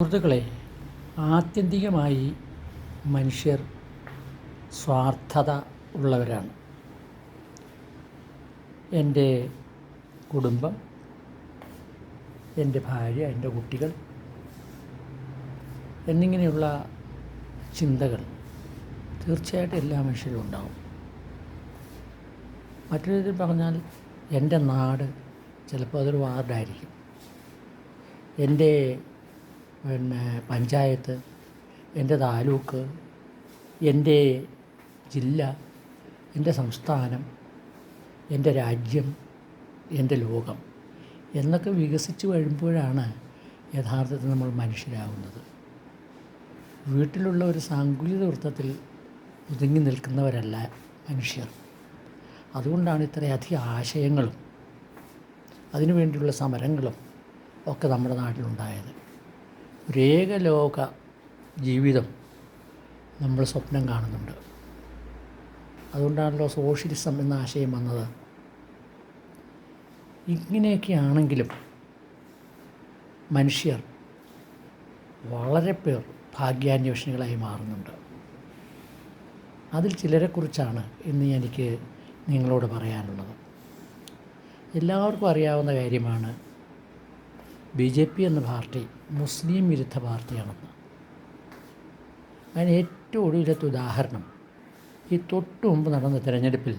സുഹൃത്തുക്കളെ ആത്യന്തികമായി മനുഷ്യർ സ്വാർത്ഥത ഉള്ളവരാണ്. എന്റെ കുടുംബം എന്റെ ഭാര്യ എന്റെ കുട്ടികൾ എന്നിങ്ങനെയുള്ള ചിന്തകൾ തീർച്ചയായിട്ടും എല്ലാ മനുഷ്യരും ഉണ്ടാവും. മറ്റൊരു വിധത്തിൽ പറഞ്ഞാൽ എന്റെ നാട് ചിലപ്പോൾ അതൊരു വാർഡായിരിക്കും. എന്റെ പിന്നെ പഞ്ചായത്ത് എന്റെ താലൂക്ക് എന്റെ ജില്ല എന്റെ സംസ്ഥാനം എന്റെ രാജ്യം എന്റെ ലോകം എന്നൊക്കെ വികസിച്ച് വരുമ്പോഴാണ് യഥാർത്ഥത്തിൽ നമ്മൾ മനുഷ്യരാകുന്നത്. വീട്ടിലുള്ള ഒരു സാങ്കുലിക വൃത്തത്തിൽ ഒതുങ്ങി നിൽക്കുന്നവരല്ല മനുഷ്യർ. അതുകൊണ്ടാണ് ഇത്രയധികം ആശയങ്ങളും അതിനുവേണ്ടിയുള്ള സമരങ്ങളും ഒക്കെ നമ്മുടെ നാട്ടിലുണ്ടായത്. ഒരു ഏകലോക ജീവിതം നമ്മൾ സ്വപ്നം കാണുന്നുണ്ട്. അതുകൊണ്ടാണല്ലോ സോഷ്യലിസം എന്ന ആശയം വന്നത്. ഇങ്ങനെയൊക്കെ ആണെങ്കിലും മനുഷ്യർ വളരെ പേർ ഭാഗ്യാന്വേഷണികളായി മാറുന്നുണ്ട്. അതിൽ ചിലരെക്കുറിച്ചാണ് ഇന്ന് എനിക്ക് നിങ്ങളോട് പറയാനുള്ളത്. എല്ലാവർക്കും അറിയാവുന്ന കാര്യമാണ് ബി ജെ പി എന്ന പാർട്ടി മുസ്ലിം വിരുദ്ധ പാർട്ടിയാണെന്ന്. അതിന് ഏറ്റവും ഒടുവിലത്തെ ഉദാഹരണം ഈ തൊട്ടു മുമ്പ് നടന്ന തിരഞ്ഞെടുപ്പിൽ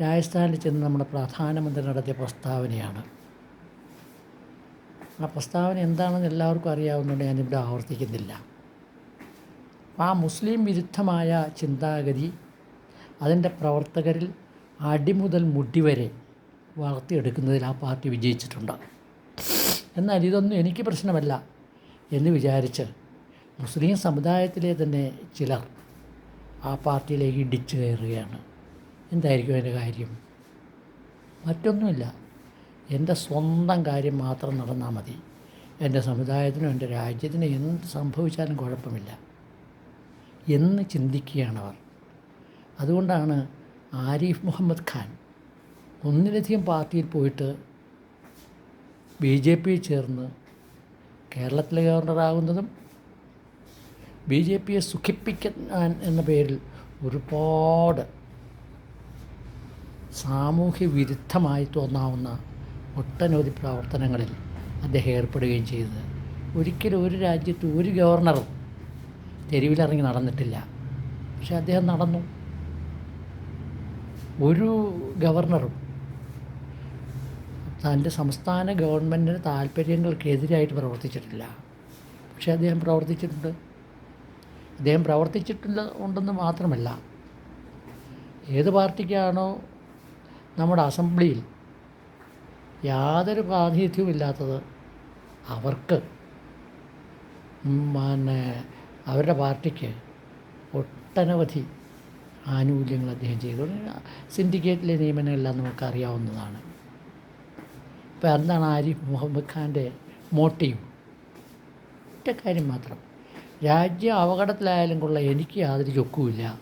രാജസ്ഥാനിൽ ചെന്ന് നമ്മുടെ പ്രധാനമന്ത്രി നടത്തിയ പ്രസ്താവനയാണ്. ആ പ്രസ്താവന എന്താണെന്ന് എല്ലാവർക്കും അറിയാവുന്നതുകൊണ്ട് ഞാനിവിടെ ആവർത്തിക്കുന്നില്ല. ആ മുസ്ലിം വിരുദ്ധമായ ചിന്താഗതി അതിന്റെ പ്രവർത്തകരിൽ അടിമുതൽ മുടി വരെ വളർത്തിയെടുക്കുന്നതിൽ ആ പാർട്ടി വിജയിച്ചിട്ടുണ്ട്. എന്നാൽ ഇതൊന്നും എനിക്ക് പ്രശ്നമല്ല എന്ന് വിചാരിച്ച് മുസ്ലിം സമുദായത്തിലെ തന്നെ ചിലർ ആ പാർട്ടിയിലേക്ക് ഇടിച്ചു കയറുകയാണ്. എന്തായിരിക്കും അതിന്റെ കാര്യം? മറ്റൊന്നുമില്ല. എന്റെ സ്വന്തം കാര്യം മാത്രം നടന്നാൽ മതി. എന്റെ സമുദായത്തിനും എന്റെ രാജ്യത്തിനും എന്ത് സംഭവിച്ചാലും കുഴപ്പമില്ല എന്ന് ചിന്തിക്കുകയാണ് അവർ. അതുകൊണ്ടാണ് ആരിഫ് മുഹമ്മദ് ഖാൻ ഒന്നിലധികം പാർട്ടിയിൽ പോയിട്ട് ബി ജെ പി ചേർന്ന് കേരളത്തിലെ ഗവർണറാകുന്നതും ബി ജെ പിയെ സുഖിപ്പിക്കാൻ എന്ന പേരിൽ ഒരുപാട് സാമൂഹ്യ വിരുദ്ധമായി തോന്നാവുന്ന ഒട്ടനവധി പ്രവർത്തനങ്ങളിൽ അദ്ദേഹം ഏർപ്പെടുകയും ചെയ്തത്. ഒരിക്കലും ഒരു രാജ്യത്ത് ഒരു ഗവർണറും തെരുവിലിറങ്ങി നടന്നിട്ടില്ല. പക്ഷെ അദ്ദേഹം നടന്നു. ഒരു ഗവർണറും തന്റെ സംസ്ഥാന ഗവൺമെന്റിന്റെ താല്പര്യങ്ങൾക്കെതിരായിട്ട് പ്രവർത്തിച്ചിട്ടില്ല. പക്ഷേ അദ്ദേഹം പ്രവർത്തിച്ചിട്ടുണ്ട്. അദ്ദേഹം പ്രവർത്തിച്ചിട്ടില്ല ഉണ്ടെന്ന് മാത്രമല്ല ഏത് പാർട്ടിക്കാണോ നമ്മുടെ അസംബ്ലിയിൽ യാതൊരു പ്രാതിനിധ്യവും ഇല്ലാത്തത് അവർക്ക് പിന്നെ അവരുടെ പാർട്ടിക്ക് ഒട്ടനവധി ആനുകൂല്യങ്ങൾ അദ്ദേഹം ചെയ്തു. സിൻഡിക്കേറ്റിലെ നിയമനമെല്ലാം നമുക്ക് ഇപ്പോൾ എന്താണ് ആരിഫ് മുഹമ്മദ് ഖാന്റെ മോട്ടീവ്? ഒറ്റ കാര്യം മാത്രം. രാജ്യം അപകടത്തിലായാലും കൊള്ള എനിക്ക് യാതൊരു ചൊക്കുമില്ല.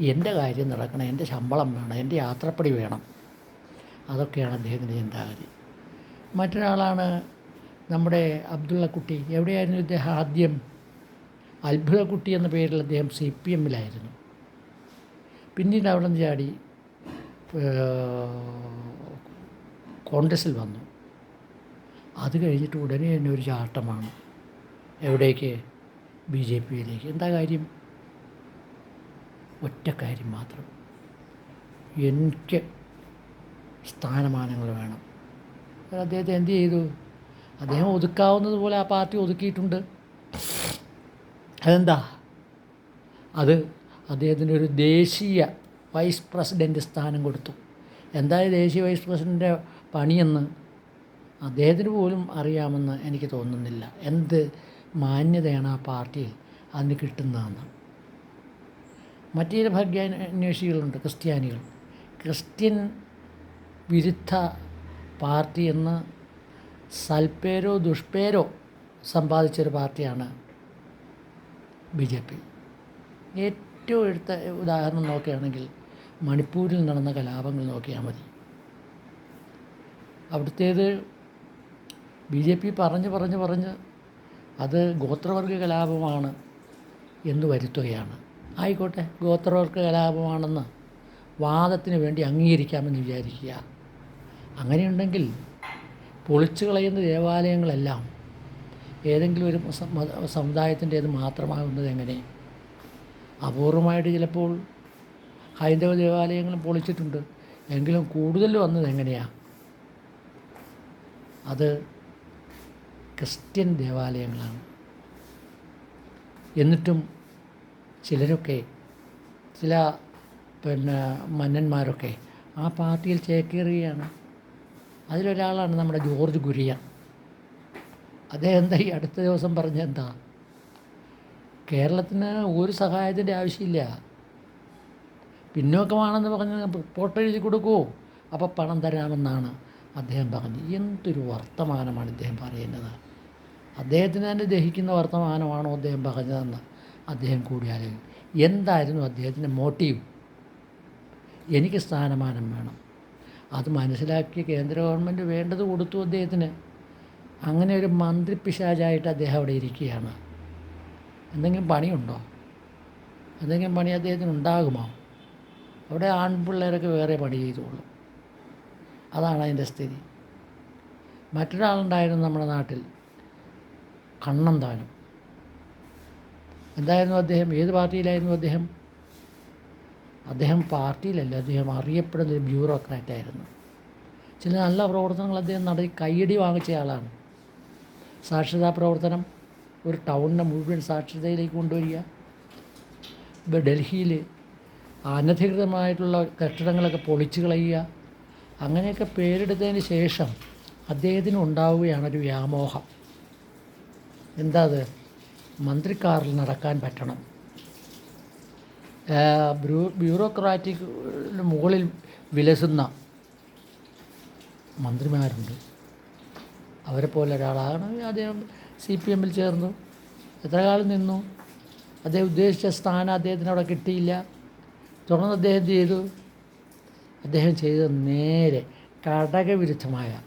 എന്റെ കാര്യം നടക്കണം എന്റെ ശമ്പളം വേണം എന്റെ യാത്രപ്പടി വേണം. അതൊക്കെയാണ് അദ്ദേഹത്തിന്റെ ചിന്താഗതി. മറ്റൊരാളാണ് നമ്മുടെ അബ്ദുള്ള കുട്ടി എവിടെയായിരുന്നു ഇദ്ദേഹം ആദ്യം? അത്ഭുതക്കുട്ടി എന്ന പേരിൽ അദ്ദേഹം സി പി എമ്മിലായിരുന്നു. പിന്നീട് അവിടെ നിന്ന് ചാടി കോൺഗ്രസ്സിൽ വന്നു. അത് കഴിഞ്ഞിട്ട് ഉടനെ തന്നെ ഒരു ചാട്ടമാണ് എവിടേക്ക്? ബി ജെ പിയിലേക്ക്. എന്താ കാര്യം? ഒറ്റ കാര്യം മാത്രം. എനിക്ക് സ്ഥാനമാനങ്ങൾ വേണം. അദ്ദേഹത്തെ എന്ത് ചെയ്തു? അദ്ദേഹം ഒതുക്കാവുന്നത് പോലെ ആ പാർട്ടി ഒതുക്കിയിട്ടുണ്ട്. അതെന്താ? അത് അദ്ദേഹത്തിന് ഒരു ദേശീയ വൈസ് പ്രസിഡന്റ് സ്ഥാനം കൊടുത്തു. എന്തായാലും ദേശീയ വൈസ് പ്രസിഡന്റെ പണിയെന്ന് അദ്ദേഹത്തിന് പോലും അറിയാമെന്ന് എനിക്ക് തോന്നുന്നില്ല. എന്ത് മാന്യതയാണ് ആ പാർട്ടിയിൽ അതിന് കിട്ടുന്നതെന്ന്. മറ്റു ചില ഭാഗ്യാന്വേഷികളുണ്ട് ക്രിസ്ത്യാനികൾ. ക്രിസ്ത്യൻ വിരുദ്ധ പാർട്ടി എന്ന് സൽപ്പേരോ ദുഷ്പേരോ സമ്പാദിച്ചൊരു പാർട്ടിയാണ് ബി ജെ പി. ഏറ്റവും എടുത്ത ഉദാഹരണം നോക്കുകയാണെങ്കിൽ മണിപ്പൂരിൽ നടന്ന കലാപങ്ങൾ നോക്കിയാൽ മതി. അവിടുത്തേത് ബി ജെ പി പറഞ്ഞ് പറഞ്ഞ് പറഞ്ഞ് അത് ഗോത്രവർഗ കലാപമാണ് എന്ന് വരുത്തുകയാണ്. ആയിക്കോട്ടെ ഗോത്രവർഗ കലാപമാണെന്ന് വാദത്തിന് വേണ്ടി അംഗീകരിക്കാമെന്ന് വിചാരിക്കുക. അങ്ങനെയുണ്ടെങ്കിൽ പൊളിച്ചു കളയുന്ന ദേവാലയങ്ങളെല്ലാം ഏതെങ്കിലും ഒരു സമുദായത്തിന്റേത് മാത്രമാകുന്നത് എങ്ങനെ? അപൂർവമായിട്ട് ചിലപ്പോൾ ഹൈന്ദവ ദേവാലയങ്ങളും പൊളിച്ചിട്ടുണ്ട്. എങ്കിലും കൂടുതൽ വന്നത് എങ്ങനെയാണ് അത് ക്രിസ്ത്യൻ ദേവാലയങ്ങളാണ്. എന്നിട്ടും ചിലരൊക്കെ ചില പിന്നെ മന്നന്മാരൊക്കെ ആ പാർട്ടിയിൽ ചേക്കേറുകയാണ് അതിലൊരാളാണ് നമ്മുടെ ജോർജ് ഗുരിയ. അദ്ദേഹം എന്താ ഈ അടുത്ത ദിവസം പറഞ്ഞെന്താ കേരളത്തിന് ഒരു സഹായത്തിന്റെ ആവശ്യമില്ല. പിന്നോക്കമാണെന്ന് പറഞ്ഞ് റിപ്പോർട്ട് എഴുതി കൊടുക്കൂ. അപ്പോൾ പണം തരാമെന്നാണ്. അദ്ദേഹം പറഞ്ഞു എന്തൊരു വർത്തമാനമാണ് ഇദ്ദേഹം പറയുന്നത്? അദ്ദേഹത്തിന് തന്നെ ദഹിക്കുന്ന വർത്തമാനമാണോ അദ്ദേഹം പറഞ്ഞതെന്ന്? അദ്ദേഹം കൂടി ആലോചിക്കും എന്തായിരുന്നു അദ്ദേഹത്തിന്റെ മോട്ടീവ് എനിക്ക് സ്ഥാനമാനം വേണം. അത് മനസ്സിലാക്കിയ കേന്ദ്ര ഗവൺമെന്റ് വേണ്ടത് കൊടുത്തു അദ്ദേഹത്തിന്. അങ്ങനെ ഒരു മന്ത്രി പിശാചായിട്ട് അദ്ദേഹം അവിടെ ഇരിക്കുകയാണ്. എന്തെങ്കിലും പണിയുണ്ടോ? എന്തെങ്കിലും പണി അദ്ദേഹത്തിന് ഉണ്ടാകുമോ? അവിടെ ആൺപിള്ളേരൊക്കെ വേറെ പണി ചെയ്തോളും. അതാണ് അതിന്റെ സ്ഥിതി. മറ്റൊരാളുണ്ടായിരുന്നു നമ്മുടെ നാട്ടിൽ. കണ്ണം താനും. എന്തായിരുന്നു അദ്ദേഹം? ഏത് പാർട്ടിയിലായിരുന്നു അദ്ദേഹം? അദ്ദേഹം പാർട്ടിയിലല്ല അദ്ദേഹം അറിയപ്പെടുന്ന ഒരു ബ്യൂറോക്രാറ്റായിരുന്നു ചില നല്ല പ്രവർത്തനങ്ങൾ അദ്ദേഹം നടത്തി. കയ്യടി വാങ്ങിച്ച ആളാണ്. സാക്ഷരതാ പ്രവർത്തനം ഒരു ടൗണിനെ മുഴുവൻ സാക്ഷരതയിലേക്ക് കൊണ്ടുവരിക. ഇപ്പോൾ ഡൽഹിയിൽ അനധികൃതമായിട്ടുള്ള കെട്ടിടങ്ങളൊക്കെ പൊളിച്ചു കളയുക. അങ്ങനെയൊക്കെ പേരെടുത്തതിന് ശേഷം അദ്ദേഹത്തിന് ഉണ്ടാവുകയാണ് ഒരു വ്യാമോഹം. എന്താ അത്? മന്ത്രിക്കാറിൽ നടക്കാൻ പറ്റണം. ബ്രൂ ബ്യൂറോക്രാറ്റിക് മുകളിൽ വിലസുന്ന മന്ത്രിമാരുണ്ട്. അവരെ പോലെ ഒരാളാണ്. അദ്ദേഹം സി പി എമ്മിൽ ചേർന്നു. എത്ര കാലം നിന്നു? അദ്ദേഹം ഉദ്ദേശിച്ച സ്ഥാനം അദ്ദേഹത്തിന് അവിടെ കിട്ടിയില്ല. തുടർന്ന് അദ്ദേഹം ചെയ്തു? അദ്ദേഹം ചെയ്തത് നേരെ ഘടകവിരുദ്ധമായ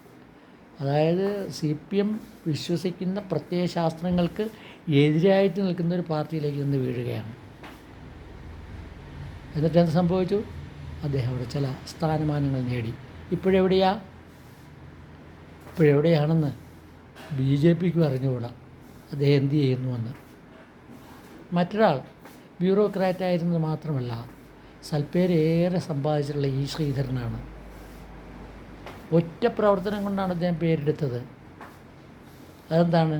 അതായത് സി പി എം വിശ്വസിക്കുന്ന പ്രത്യയശാസ്ത്രങ്ങൾക്ക് എതിരായിട്ട് നിൽക്കുന്ന ഒരു പാർട്ടിയിലേക്ക് നിന്ന് വീഴുകയാണ്. എന്നിട്ട് എന്ത് സംഭവിച്ചു? അദ്ദേഹം അവിടെ ചില സ്ഥാനമാനങ്ങൾ നേടി. ഇപ്പോഴെവിടെയാ? ഇപ്പോഴെവിടെയാണെന്ന് ബി ജെ പിക്ക് അറിഞ്ഞുകൂടാ. അദ്ദേഹം എന്ത് ചെയ്യുന്നുവെന്ന്. മറ്റൊരാൾ ബ്യൂറോക്രാറ്റായിരുന്നത് മാത്രമല്ല സൽപ്പേരേറെ സമ്പാദിച്ചിട്ടുള്ള ഈ ശ്രീധരനാണ്. ഒറ്റ പ്രവർത്തനം കൊണ്ടാണ് അദ്ദേഹം പേരെടുത്തത്. അതെന്താണ്?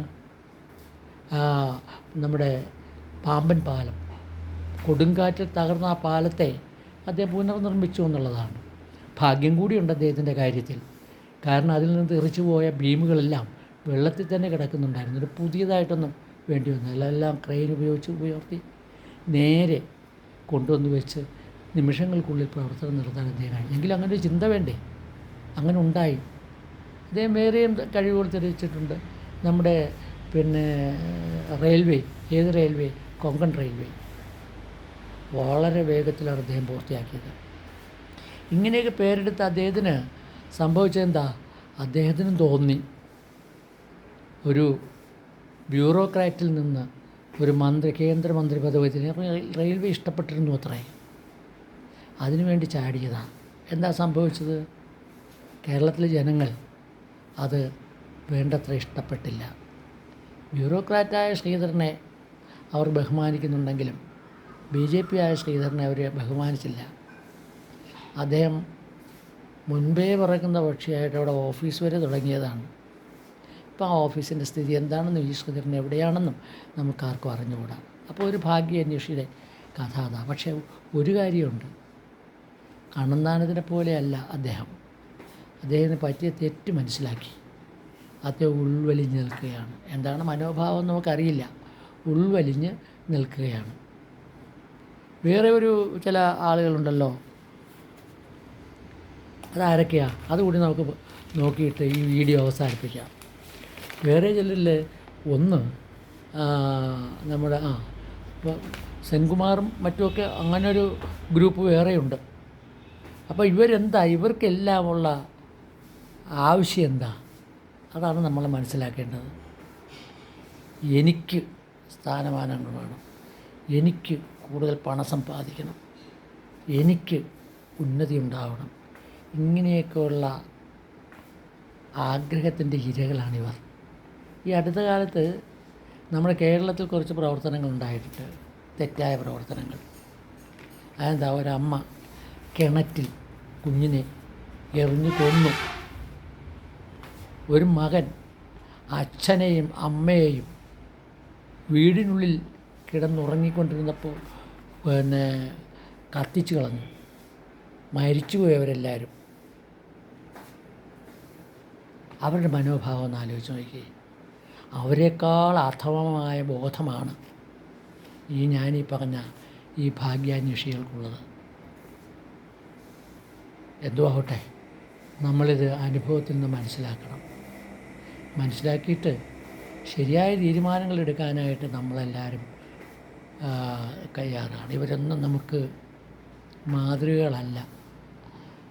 നമ്മുടെ പാമ്പൻ പാലം. കൊടുങ്കാറ്റിൽ തകർന്ന ആ പാലത്തെ അദ്ദേഹം പുനർനിർമ്മിച്ചു എന്നുള്ളതാണ്. ഭാഗ്യം കൂടിയുണ്ട് അദ്ദേഹത്തിന്റെ കാര്യത്തിൽ. കാരണം അതിൽ നിന്ന് തെറിച്ചു പോയ ബീമുകളെല്ലാം വെള്ളത്തിൽ തന്നെ കിടക്കുന്നുണ്ടായിരുന്നു. ഒരു പുതിയതായിട്ടൊന്നും വേണ്ടി വന്നില്ല. എല്ലാം ക്രെയിൻ ഉപയോഗിച്ച് ഉയർത്തി നേരെ കൊണ്ടുവന്ന് വെച്ച് നിമിഷങ്ങൾക്കുള്ളിൽ പ്രവർത്തനം നടത്താൻ അദ്ദേഹം എങ്കിലും അങ്ങനെ ചിന്ത വേണ്ടേ? അങ്ങനെ ഉണ്ടായി. അദ്ദേഹം വേറെയും കഴിവുകൾ തെളിയിച്ചിട്ടുണ്ട്. നമ്മുടെ പിന്നെ റെയിൽവേ ഏത് റെയിൽവേ? കൊങ്കൺ റെയിൽവേ. വളരെ വേഗത്തിലാണ് അദ്ദേഹം പൂർത്തിയാക്കിയത്. ഇങ്ങനെയൊക്കെ പേരെടുത്ത അദ്ദേഹത്തിന് സംഭവിച്ചതെന്താ അദ്ദേഹത്തിനും തോന്നി. ഒരു ബ്യൂറോക്രാറ്റിൽ നിന്ന് ഒരു മന്ത്രി കേന്ദ്രമന്ത്രി പദവി റെയിൽവേ ഇഷ്ടപ്പെട്ടിരുന്നു അത്രേ. അതിനുവേണ്ടി ചാടിയതാണ് എന്താ സംഭവിച്ചത്? കേരളത്തിലെ ജനങ്ങൾ അത് വേണ്ടത്ര ഇഷ്ടപ്പെട്ടില്ല. ബ്യൂറോക്രാറ്റായ ശ്രീധരനെ അവർ ബഹുമാനിക്കുന്നുണ്ടെങ്കിലും ബി ജെ പി ആയ ശ്രീധരനെ അവർ ബഹുമാനിച്ചില്ല. അദ്ദേഹം മുൻപേ പറക്കുന്ന പക്ഷിയായിട്ട് അവിടെ ഓഫീസ് വരെ തുടങ്ങിയതാണ്. ഇപ്പോൾ ആ ഓഫീസിന്റെ സ്ഥിതി എന്താണെന്നും ഈ ശ്രീധരൻ എവിടെയാണെന്നും നമുക്കാർക്കും അറിഞ്ഞുകൂടാ. അപ്പോൾ ഒരു ഭാഗ്യ അന്വേഷിയുടെ കഥ അതാ. പക്ഷേ ഒരു കാര്യമുണ്ട്. കണ്ണന്താനത്തിനെ പോലെയല്ല അദ്ദേഹം. അദ്ദേഹത്തിന് പറ്റിയ തെറ്റ് മനസ്സിലാക്കി. അദ്ദേഹം ഉൾവലിഞ്ഞ് നിൽക്കുകയാണ്. എന്താണ് മനോഭാവം നമുക്കറിയില്ല. ഉൾവലിഞ്ഞ് നിൽക്കുകയാണ്. വേറെ ഒരു ചില ആളുകളുണ്ടല്ലോ. അതാരൊക്കെയാണ് അതുകൂടി നമുക്ക് നോക്കിയിട്ട് ഈ വീഡിയോ അവസാനിപ്പിക്കാം. വേറെ ചിലരിൽ ഒന്ന് നമ്മുടെ ആ ഇപ്പോൾ സെൻകുമാറും മറ്റുമൊക്കെ അങ്ങനൊരു ഗ്രൂപ്പ് വേറെയുണ്ട്. അപ്പോൾ ഇവരെന്താ? ഇവർക്കെല്ലാമുള്ള ആവശ്യം എന്താ അതാണ് നമ്മൾ മനസ്സിലാക്കേണ്ടത്. എനിക്ക് സ്ഥാനമാനങ്ങൾ വേണം. എനിക്ക് കൂടുതൽ പണം സമ്പാദിക്കണം. എനിക്ക് ഉന്നതി ഉണ്ടാവണം. ഇങ്ങനെയൊക്കെയുള്ള ആഗ്രഹത്തിന്റെ ഇരകളാണിവർ. ഈ അടുത്ത കാലത്ത് നമ്മുടെ കേരളത്തിൽ കുറച്ച് പ്രവർത്തനങ്ങൾ ഉണ്ടായിട്ടുണ്ട് തെറ്റായ പ്രവർത്തനങ്ങൾ. അതെന്താ? ഒരമ്മ കിണറ്റിൽ കുഞ്ഞിനെ എറിഞ്ഞു കൊന്നു. ഒരു മകൻ അച്ഛനെയും അമ്മയെയും വീടിനുള്ളിൽ കിടന്നുറങ്ങിക്കൊണ്ടിരുന്നപ്പോൾ പിന്നെ കത്തിച്ചു കളഞ്ഞു. മരിച്ചുപോയി അവരെല്ലാവരും അവരുടെ മനോഭാവം ഒന്ന് ആലോചിച്ച് നോക്കി അവരെക്കാൾ അധമമായ ബോധമാണ് ഈ ഞാനീ പറഞ്ഞ ഈ ഭാഗ്യാന്വേഷികൾക്കുള്ളത്. എന്തോ ആവട്ടെ നമ്മളിത് അനുഭവത്തിൽ നിന്ന് മനസ്സിലാക്കണം. മനസ്സിലാക്കിയിട്ട് ശരിയായ തീരുമാനങ്ങൾ എടുക്കാനായിട്ട് നമ്മളെല്ലാവരും ആ, ഇവരൊന്നും നമുക്ക് മാതൃകകളല്ല.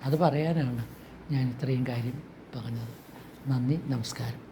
അത് പറയാനാണ് ഞാൻ ഇത്രയും കാര്യം പറഞ്ഞത്. നന്ദി നമസ്കാരം.